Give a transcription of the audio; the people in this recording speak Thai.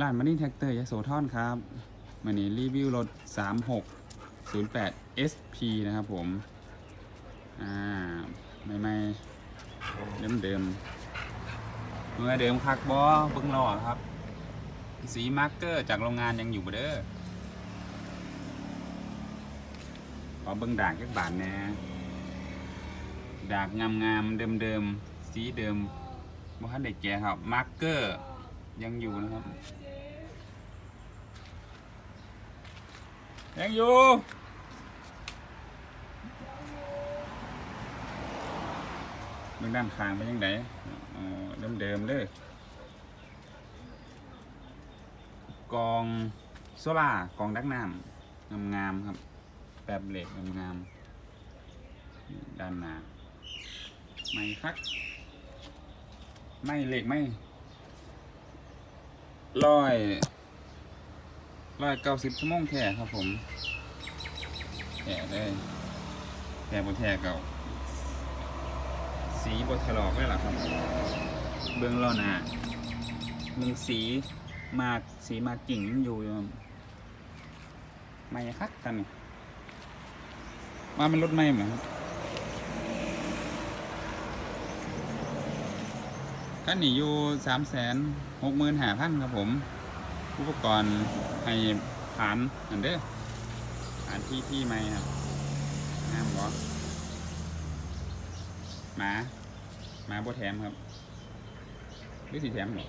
ร้านมานี่แท็กเตอร์ยโสธรครับวันนี้รีวิวรถ 3608 SP นะครับผม อ่าไม่ไม่เดิมเดิมๆเมื่อเดิมคักบอเบิ้งรอครับ สีมาร์กเกอร์จากโรงงานยังอยู่บ่เด้อขอเบิ้งด่างจักบาทแน่ดากงามๆเดิมๆ สีเดิมบ่ทันได้แก่ครับมาร์กเกอร์ ยังอยู่นะครับ ยังอยู่ เบื้องด้านข้างเป็นยังไงอ๋อเดิมเลยกองโซล่ากองดักน้ำงามๆครับแบบเหล็กงามๆด้านหน้าไม่คัก ไม่เหล็กไม่ ร้อยร้อยเก้าสิบชั่วโมงแท้ครับผมแท้เลยแท้บนแท้เก่า สีบทถลอกเลยล่ะครับ เบื้องล่อน้ามึงสีมากสีมากกิ่งอยู่ไม่คักกันนี่มาเป็นรถไม่เหมือน ครับคันนี้อยู่สามแสนหกหมื่นห้าพันครับผม อุปกรณ์ให้ผ่านอันเด้อผ่านที่ที่ไม่ครับงามบอหมาหมาโบแถมครับหรือสีแถมหรอ